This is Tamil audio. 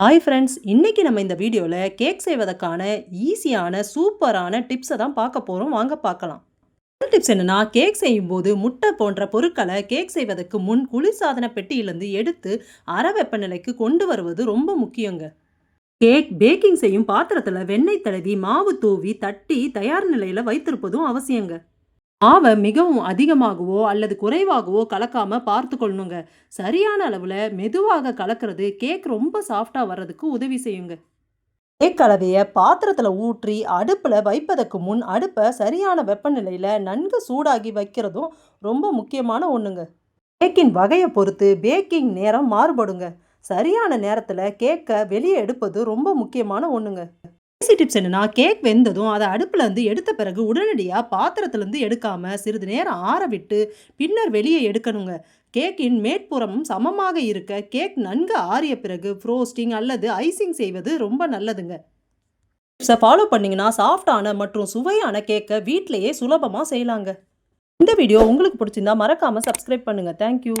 ஹாய் ஃப்ரெண்ட்ஸ் இன்னைக்கு நம்ம இந்த வீடியோவில் கேக் செய்வதற்கான ஈஸியான சூப்பரான டிப்ஸை தான் பார்க்க போகிறோம் வாங்க பார்க்கலாம். முதல் டிப்ஸ் என்னன்னா கேக் செய்யும்போது முட்டை போன்ற பொருட்களை கேக் செய்வதற்கு முன் குளிர்சாதன பெட்டியிலிருந்து எடுத்து அற வெப்பநிலைக்கு கொண்டு வருவது ரொம்ப முக்கியங்க. கேக் பேக்கிங் செய்யும் பாத்திரத்தில் வெண்ணெய் தடவி மாவு தூவி தட்டி தயார் நிலையில் வைத்திருப்பதும் அவசியங்க. மாவை மிகவும் அதிகமாகவோ அல்லது குறைவாகவோ கலக்காமல் பார்த்து கொள்ளணுங்க சரியான அளவில் மெதுவாக கலக்கிறது கேக் ரொம்ப சாஃப்டாக வர்றதுக்கு உதவி செய்யுங்க. கேக் கலவையை பாத்திரத்தில் ஊற்றி அடுப்பில் வைப்பதற்கு முன் அடுப்பை சரியான வெப்பநிலையில் நன்கு சூடாகி வைக்கிறதும் ரொம்ப முக்கியமான ஒன்றுங்க கேக்கின் வகையை பொறுத்து பேக்கிங் நேரம் மாறுபடுங்க. சரியான நேரத்தில் கேக்கை வெளியே எடுப்பது ரொம்ப முக்கியமான ஒன்றுங்க ஈஸி டிப்ஸ் என்னன்னா கேக் வெந்ததும் அதை அடுப்புல இருந்து எடுத்த பிறகு உடனடியாக பாத்திரத்துலேருந்து எடுக்காம சிறிது நேரம் ஆற விட்டு பின்னர் வெளியே எடுக்கணுங்க. கேக்கின் மேற்புறம் சமமாக இருக்க கேக் நன்கு ஆறிய பிறகு ஃப்ரோஸ்டிங் அல்லது ஐசிங் செய்வது ரொம்ப நல்லதுங்க. டிப்ஸை ஃபாலோ பண்ணிங்கன்னா சாஃப்டான மற்றும் சுவையான கேக்கை வீட்டிலேயே சுலபமாக செய்யலாங்க. இந்த வீடியோ உங்களுக்கு பிடிச்சிருந்தா மறக்காமல் சப்ஸ்கிரைப் பண்ணுங்கள் தேங்க்யூ